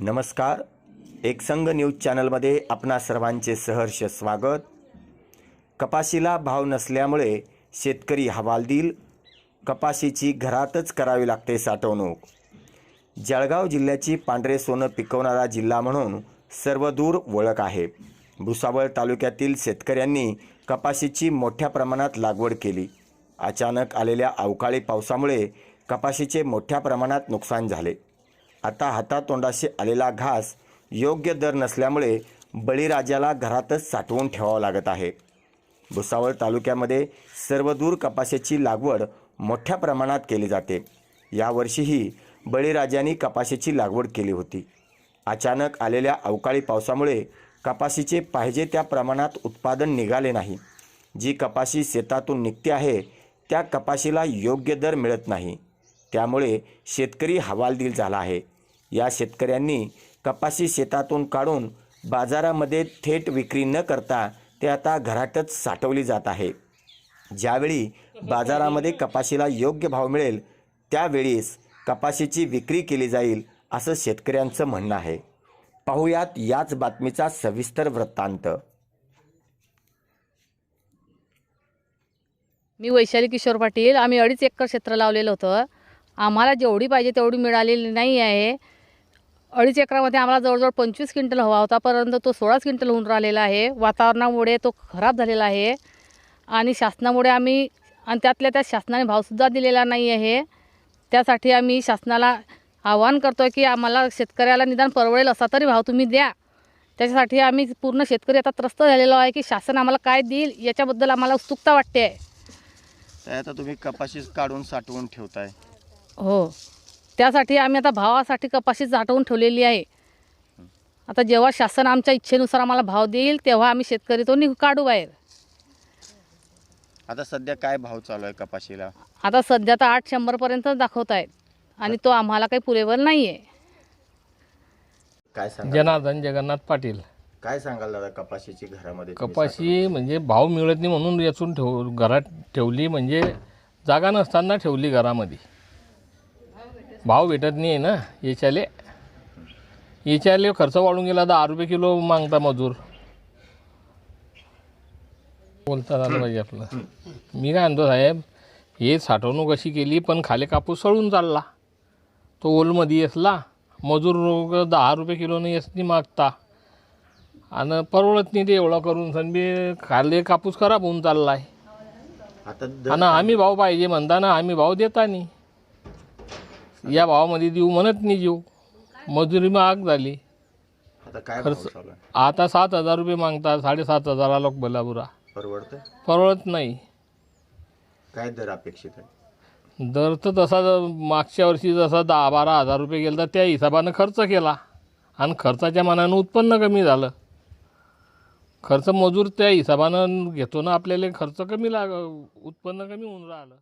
नमस्कार. एकसंघ न्यूज चॅनलमध्ये आपणा सर्वांचे सहर्ष स्वागत. कपाशीला भाव नसल्यामुळे शेतकरी हवालदिल कपाशीची घरातच करावी लागते साठवणूक. जळगाव जिल्ह्याची पांढरे सोनं पिकवणारा जिल्हा म्हणून सर्वदूर ओळख आहे. भुसावळ तालुक्यातील शेतकऱ्यांनी कपाशीची मोठ्या प्रमाणात लागवड केली. अचानक आलेल्या अवकाळी पावसामुळे कपाशीचे मोठ्या प्रमाणात नुकसान झाले. आता हातातोंडाशी आलेला घास योग्य दर नसल्यामुळे बळीराजाला घरातच साठवून ठेवावं लागत आहे. भुसावळ तालुक्यामध्ये सर्वदूर कपाशीची लागवड मोठ्या प्रमाणात केली जाते. यावर्षीही बळीराजांनी कपाशीची लागवड केली होती. अचानक आलेल्या अवकाळी पावसामुळे कपाशीचे पाहिजे त्या प्रमाणात उत्पादन निघाले नाही. जी कपाशी शेतातून निघते आहे त्या कपाशीला योग्य दर मिळत नाही. त्यामुळे शेतकरी हवालदिल झाला आहे. या शेतकऱ्यांनी कपाशी शेतातून काढून बाजारामध्ये थेट विक्री न करता ते आता घरातच साठवली जात आहे. ज्यावेळी बाजारामध्ये कपाशीला योग्य भाव मिळेल त्यावेळीस कपाशीची विक्री केली जाईल असं शेतकऱ्यांचं म्हणणं आहे. पाहुयात याच बातमीचा सविस्तर वृत्तांत. मी वैशाली किशोर पाटील. आम्ही अडीच एकर क्षेत्र लावलेलं होतं. आम्हाला जेवढी पाहिजे तेवढी मिळालेली नाही आहे. अडीच एकरामध्ये आम्हाला जवळजवळ पंचवीस क्विंटल हवा होता परंतु तो सोळाच क्विंटल होऊन राहिलेला आहे. वातावरणामुळे तो खराब झालेला आहे आणि शासनामुळे आम्ही आणि त्यातल्या त्यात शासनाने भावसुद्धा दिलेला नाही आहे. त्यासाठी आम्ही शासनाला आवाहन करतो आहे की आम्हाला शेतकऱ्याला निदान परवडेल असा तरी भाव तुम्ही द्या. त्याच्यासाठी आम्ही पूर्ण शेतकरी आता त्रस्त झालेलो आहे की शासन आम्हाला काय देईल याच्याबद्दल आम्हाला उत्सुकता वाटते. आहे आता तुम्ही कपाशी काढून साठवून ठेवताय. हो. त्यासाठी आम्ही आता भावासाठी कपाशी साठवून ठेवलेली आहे. आता जेव्हा शासन आमच्या इच्छेनुसार आम्हाला भाव देईल तेव्हा आम्ही शेतकरी तो निघ काढू बाहेर. आता सध्या काय भाव चालू आहे कपाशीला? आता सध्या तर आठ शंभरपर्यंत दाखवत आहेत. आणि तो आम्हाला काही पुरेवर नाही आहे काय सांगाल? जनार्दन जगन्नाथ पाटील. काय सांगाल दादा कपाशीची घरामध्ये तुम्ही कपाशी म्हणजे भाव मिळत नाही म्हणून याचून ठेव घरात ठेवली म्हणजे जागा नसताना ठेवली घरामध्ये. भाव भेटत नाही आहे ना याच्याले. याच्याले खर्च वाढून गेला दहा रुपये किलो मागता मजूर. बोलता झालं पाहिजे आपलं. मी काय म्हणतो साहेब हे साठवणूक अशी केली पण खाली कापूस सळून चालला. तो ओलमध्ये असला मजूर दहा रुपये किलोने असती मागता. आणि परवडत नाही ते एवढं करून सनबी खाल्ले कापूस खराब होऊन चालला आहे आणि आम्ही भाव पाहिजे म्हणताना आम्ही भाव देता नाही या भावामध्ये देऊ म्हणत नाही जीव. मजुरी महाग झाली. आता काय भाव चालू आहे? आता सात हजार रुपये मागतात साडेसात हजारा लोक बलापुरा परवडतं परवडत नाही. काय दर अपेक्षित आहे? दर तर तसा ज- मागच्या वर्षी जसा दहा बारा हजार रुपये गेला त्या हिशोबानं खर्च केला. आणि खर्चाच्या मानानं उत्पन्न कमी झालं. खर्च मजूर त्या हिशोबानं घेतो ना आपल्याला खर्च कमी लाग उत्पन्न कमी होऊन राहिलं.